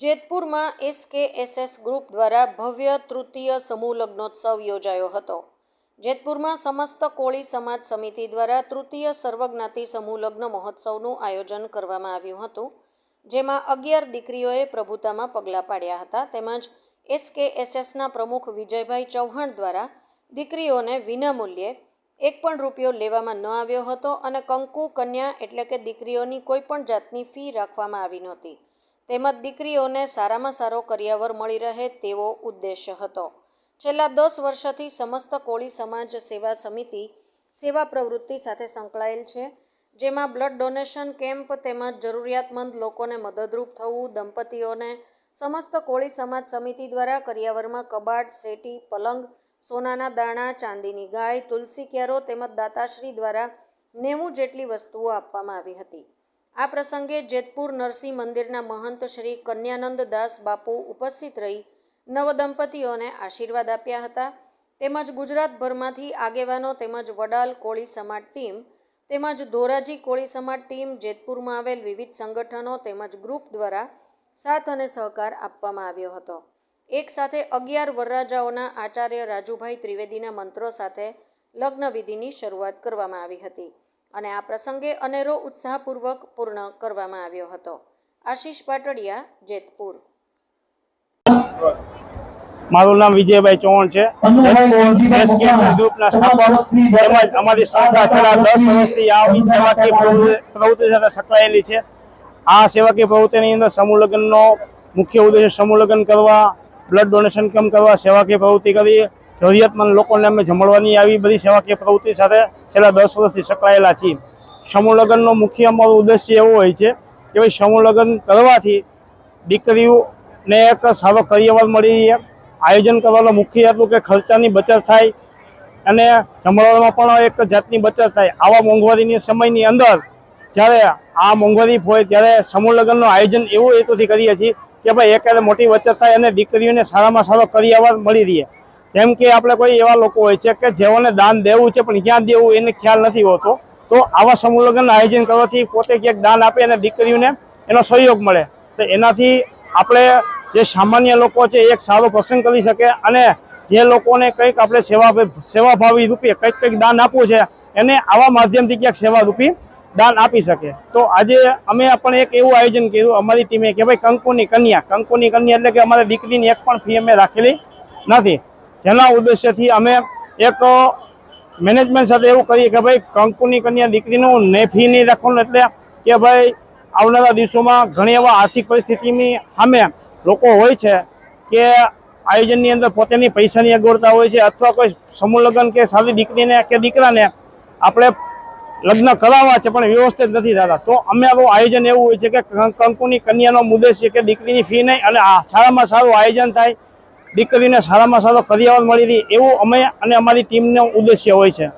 જેતપુરમાં એસકેએસએસ group દ્વારા ભવ્ય તૃતીય સમૂહ લગ્નોત્સવ યોજાયો હતો. જેતપુરમાં સમસ્ત કોળી સમાજ સમિતિ દ્વારા તૃતીય સર્વજ્ઞાતિ સમૂહ લગ્ન મહોત્સવનું આયોજન કરવામાં આવ્યું હતું, જેમાં અગિયાર દીકરીઓએ પ્રભુતામાં પગલાં પાડ્યા હતા. તેમજ એસકેએસએસના પ્રમુખ વિજયભાઈ ચૌહાણ દ્વારા દીકરીઓને વિનામૂલ્યે એક પણ રૂપિયો લેવામાં ન આવ્યો હતો અને કંકુ, કન્યા એટલે કે દીકરીઓની કોઈ પણ જાતની ફી રાખવામાં આવી નહોતી. તેમજ દીકરીઓને સારામાં સારો કરિયાવર મળી રહે તેવો ઉદ્દેશ્ય હતો. છેલ્લા દસ વર્ષથી સમસ્ત કોળી સમાજ સેવા સમિતિ સેવા પ્રવૃત્તિ સાથે સંકળાયેલ છે, જેમાં બ્લડ ડોનેશન કેમ્પ તેમજ જરૂરિયાતમંદ લોકોને મદદરૂપ થવું, દંપતીઓને સમસ્ત કોળી સમાજ સમિતિ દ્વારા કરિયાવરમાં કબાટ, સેટી, પલંગ, સોનાના દાણા, ચાંદીની ગાય, તુલસી ક્યારો તેમજ દાતાશ્રી દ્વારા નેવું જેટલી વસ્તુઓ આપવામાં આવી હતી. આ પ્રસંગે જેતપુર નરસિંહ મંદિરના મહંત શ્રી કન્યાનંદ દાસ બાપુ ઉપસ્થિત રહી નવદંપતીઓને આશીર્વાદ આપ્યા હતા. તેમજ ગુજરાતભરમાંથી આગેવાનો તેમજ વડાલ કોળી સમાજ ટીમ તેમજ ધોરાજી કોળી સમાજ ટીમ જેતપુરમાં આવેલ વિવિધ સંગઠનો તેમજ ગ્રુપ દ્વારા સાથ અને સહકાર આપવામાં આવ્યો હતો. એક સાથે અગિયાર વરરાજાઓના આચાર્ય રાજુભાઈ ત્રિવેદીના મંત્રો સાથે લગ્નવિધિની શરૂઆત કરવામાં આવી હતી. અને આ પ્રસંગે અનેરો ઉત્સાહપૂર્વક પૂર્ણ કરવામાં આવ્યો હતો. આશીષ પાટડિયા જેતપુર. મારું નામ વિજયભાઈ ચૌહાણ છે. ગ્રુપના સ્થાપક તેમજ અમારી સંસ્થા છેલ્લા દસ વર્ષથી આ સેવાકીય પ્રવૃત્તિ સાથે સંકળાયેલી છે. આ સેવાકીય પ્રવૃત્તિની અંદર સમૂહ લગ્નનો મુખ્ય ઉદ્દેશ સમૂહ લગ્ન કરવા બ્લડ ડોનેશન કેમ્પ કરવા સેવાકીય પ્રવૃત્તિ કરી જરૂરિયાતમંદ લોકોને અમે જમણવાની આવી બધી સેવાકીય પ્રવૃત્તિ સાથે છેલ્લા દસ વર્ષથી સંકળાયેલા છીએ. સમૂહ લગ્નનો મુખ્ય અમારો ઉદ્દેશ્ય એવો હોય છે કે ભાઈ સમૂહ લગ્ન કરવાથી દીકરીઓને એક સારો કરિયર મળી રહે. આયોજન કરવાનો મુખ્ય હેતુ કે ખર્ચાની બચત થાય અને જમણવારમાં પણ એક જાતની બચત થાય. આવા મોંઘવારીની સમયની અંદર જ્યારે આ મોંઘવારી હોય ત્યારે સમૂહ લગ્નનું આયોજન એવું હેતુથી કરીએ છીએ કે ભાઈ એક મોટી બચત થાય અને દીકરીઓને સારામાં સારો કરિયાવર મળી રહે. જેમ કે આપણે કોઈ એવા લોકો હોય છે કે જેઓને દાન દેવું છે, પણ ક્યાં દેવું એને ખ્યાલ નથી હોતો. તો આવા સમૂહ આયોજન કરવાથી પોતે ક્યાંક દાન આપે અને દીકરીઓને એનો સહયોગ મળે. તો એનાથી આપણે જે સામાન્ય લોકો છે એક સારો પ્રસંગ કરી શકે અને જે લોકોને કંઈક આપણે સેવા સેવાભાવી રૂપે કંઈક કંઈક દાન આપવું છે, એને આવા માધ્યમથી ક્યાંક સેવા રૂપી દાન આપી શકે. તો આજે અમે પણ એક એવું આયોજન કર્યું, અમારી ટીમે કે ભાઈ કંકુની કન્યા કંકુની કન્યા એટલે કે અમારે દીકરીની એક પણ ફી અમે રાખેલી નથી. જેના ઉદ્દેશ્યથી અમે એક મેનેજમેન્ટ સાથે એવું કરીએ કે ભાઈ, કંકુની કન્યા દીકરીનું ને ફી નહીં રાખવાનું એટલે કે ભાઈ, આવનારા દિવસોમાં ઘણી એવા આર્થિક પરિસ્થિતિની સામે લોકો હોય છે કે આયોજનની અંદર પોતાની પૈસાની અગવડતા હોય છે અથવા કોઈ સમૂહ લગ્ન કે સાદી દીકરીને કે દીકરાને આપણે લગ્ન કરાવવા છે પણ વ્યવસ્થિત નથી થતા. તો અમારું આયોજન એવું હોય છે કે કંકુની કન્યાનો મુદ્દેશ છે કે દીકરીની ફી નહીં અને સારામાં સારું આયોજન થાય દીકરીને સારામાં સારો કરિયાવર મળી રહે એવું અમે અને અમારી ટીમનો ઉદ્દેશ્ય હોય છે.